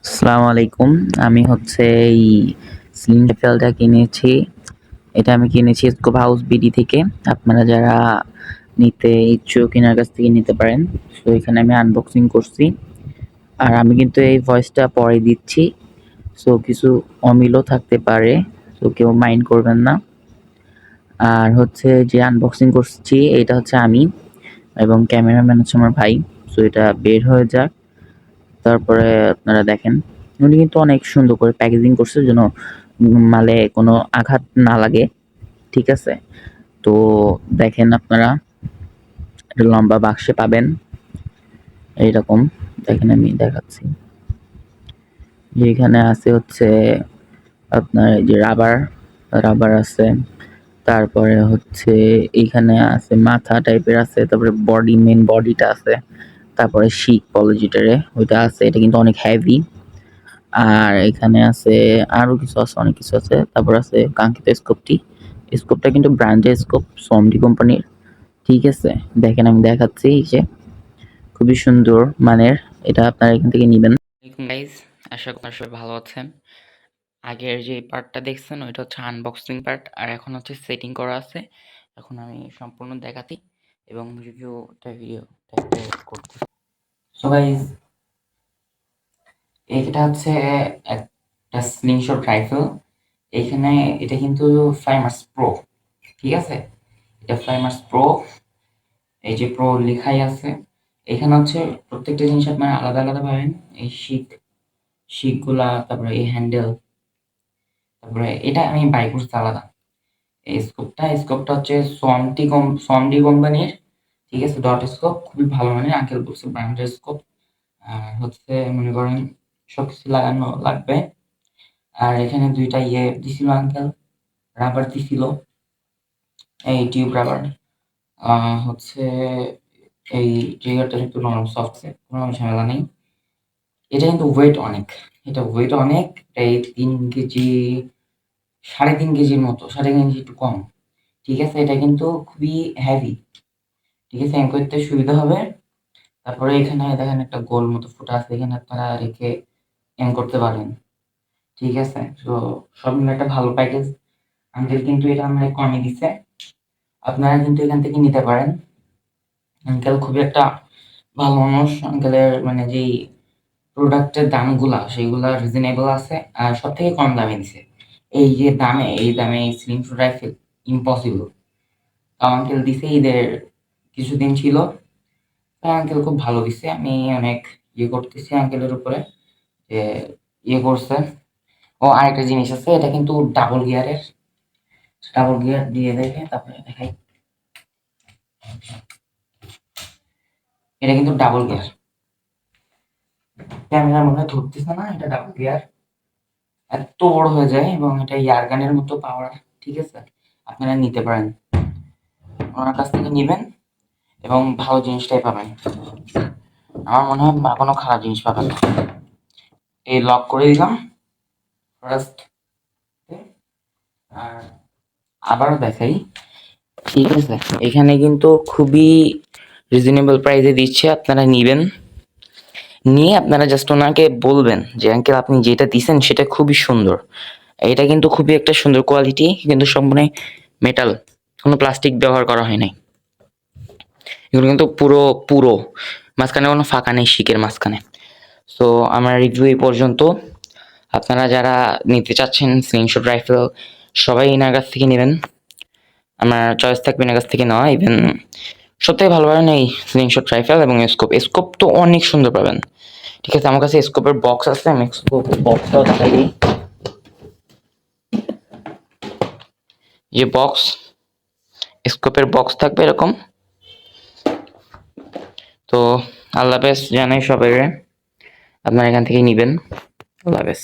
আসসালামু আলাইকুম। আমি হচ্ছে এই সিলিং ফেলটা কিনেছি। এটা আমি কিনেছি স্কোপ হাউস বিডি থেকে। আপনারা যারা নিতে ইচ্ছুক কেনার কাছ থেকে নিতে পারেন। তো এখানে আমি আনবক্সিং করছি। আর আমি কিন্তু এই ভয়েসটা পরে দিচ্ছি। সো কিছু অমিলও থাকতে পারে। তো কেউ মাইন্ড করবেন না। আর হচ্ছে যে আনবক্সিং করছি, এটা হচ্ছে আমি এবং ক্যামেরাম্যান হচ্ছে আমার ভাই। সো এটা বের হয়ে যাক। তারপরে আপনারা দেখেন, উনি কিন্তু অনেক সুন্দর করে প্যাকেজিং করছে যেন মালে কোনো আঘাত না লাগে, ঠিক আছে? তো দেখেন আপনারা লম্বা বাক্সে পাবেন। এইরকম, দেখেন আমি দেখাচ্ছি। এখানে আছে হচ্ছে আপনার যে রাবার রাবার আছে। তারপরে হচ্ছে এইখানে আছে মাথা টাইপের আছে, তারপরে বডি মেন বডিটা আছে। তারপরে শিক বলে যেটারে ওইটা আছে, এটা কিন্তু অনেক হেভি আর এখানে আছে আরও কিছু আছে, অনেক কিছু আছে। তারপর আছে কাঙ্ক্ষিত স্কোপটি স্কোপটা কিন্তু ব্র্যান্ডেড স্কোপ সোমডি কোম্পানির ঠিক আছে? দেখেন, আমি দেখাচ্ছি যে। খুবই সুন্দর মানের। এটা আপনারা এখান থেকে নেবেন। গাইজ আশা করি সবাই ভালো আছেন। আগের যে পার্টটা দেখছেন, ওইটা হচ্ছে আনবক্সিং পার্ট আর এখন হচ্ছে সেটিং করা আছে। এখন আমি সম্পূর্ণ দেখাতি এবং রিভিউটা ভিডিও করতে। সো গাইজ এটা হচ্ছে একটা স্লিংশট রাইফেল এখানে এটা কিন্তু ফ্লাইমার্স প্রো ঠিক আছে? এটা ফ্লাইমার্স প্রো এই যে প্রো লেখাই আছে। এখানে হচ্ছে প্রত্যেকটা জিনিস আপনারা আলাদা আলাদা পাবেন। এই শিক শিকগুলা তারপরে এই হ্যান্ডেল তারপরে এটা আমি বাই করছি আলাদা। এই স্কোপটা স্কোপটা হচ্ছে সোমটি কম সোমডি কোম্পানির ঠিক আছে ডট স্কোপ খুবই ভালো মানে আঙ্কেল বলছে ব্র্যান্ডের স্কোপ আর হচ্ছে মনে করেন সব কিছু লাগানো লাগবে। আর এখানে দুইটা ইয়ে দিছিল আঙ্কেল রাবার দিছিল, এই টিউব রাবার হচ্ছে এই ট্রিগারটা একটু নরম সফট কোনো ঝামেলা নেই। এটা কিন্তু ওয়েট অনেক, এটা ওয়েট অনেক এই তিন কেজি, সাড়ে তিন কেজির মতো, সাড়ে তিন কেজি একটু কম। ঠিক আছে, এটা কিন্তু খুবই হ্যাভি ঠিক আছে এম করতে সুবিধা হবে। তারপরে এখানে দেখেন একটা গোল মতো ফুটা আছে, এখানে আপনারা রেখে এম করতে পারেন। ঠিক আছে? তো সব মিলে একটা ভালো প্যাকেজ আঙ্কেল কিন্তু এটা আমাকে কমে দিছে। আপনারা কিন্তু এখান থেকে নিতে পারেন। আঙ্কেল খুবই একটা ভালো মানুষ। আঙ্কেলের মানে যেই প্রোডাক্টের দামগুলা, সেইগুলা রিজনেবল আছে আর সব থেকে কম দামে দিছে। এই যে দামে, এই দামে এই স্লিং রাইফেল ইম্পসিবল তাও আঙ্কেল দিছে ঈদের কিছুদিন ছিল। আঙ্কেল খুব ভালো দিছে আমি অনেক ইয়ে করতেছি আঙ্কেলের উপরে, যে ইয়ে করছে। ও আরেকটা জিনিস আছে, এটা কিন্তু ডাবল গিয়ারের ডাবল গিয়ার দিয়ে দেখে, তারপরে দেখাই। এটা কিন্তু ডাবল গিয়ার ক্যামেরা মনে হয় ধরতেছে না, এটা ডাবল গিয়ার এত বড় হয়ে যায় এবং এটা ইয়ারগানের মতো পাওয়ার ঠিক আছে? আপনারা নিতে পারেন। ওনার কাছ থেকে নেবেন। এবং ভালো জিনিসটাই পাবেন। আমার মনে হয় কোনো খারাপ জিনিস পাবেন না। এই লক করে দিলাম। ফার্স্ট আর আবারও দেখাই। ঠিক আছে, এখানে কিন্তু খুবই রিজনেবল প্রাইসে দিচ্ছে, আপনারা নেবেন। নিয়ে আপনারা জাস্ট ওনাকে বলবেন যে, আঙ্কেল, আপনি যেটা দিছেন সেটা খুবই সুন্দর। এটা কিন্তু খুবই একটা সুন্দর কোয়ালিটি কিন্তু সম্পূর্ণ মেটাল কোনো প্লাস্টিক ব্যবহার করা হয় নাই। এগুলো কিন্তু পুরো পুরো। মাঝখানে কোনো ফাঁকা নেই শিকের মাঝখানে। সো আমার রিভিউ এই পর্যন্ত। আপনারা যারা নিতে চাচ্ছেন স্লিংশট রাইফেল সবাই এনার কাছ থেকে নেবেন। আমার চয়েস থাকবে এনার কাছ থেকে নেওয়া ইভেন সত্যি ভালো পাবেন এই স্লিংশট রাইফেল এবং স্কোপ স্কোপ তো অনেক সুন্দর পাবেন। ঠিক আছে, আমার কাছে স্কোপের বক্স আছে, আমি স্কোপের বক্সটাও দেখাই যে বক্স স্কোপের বক্স থাকবে এরকম। তো আল্লাহ হাফেজ জানাই সবাই আপনারা এখান থেকে নিবেন। আল্লাহ হাফেজ।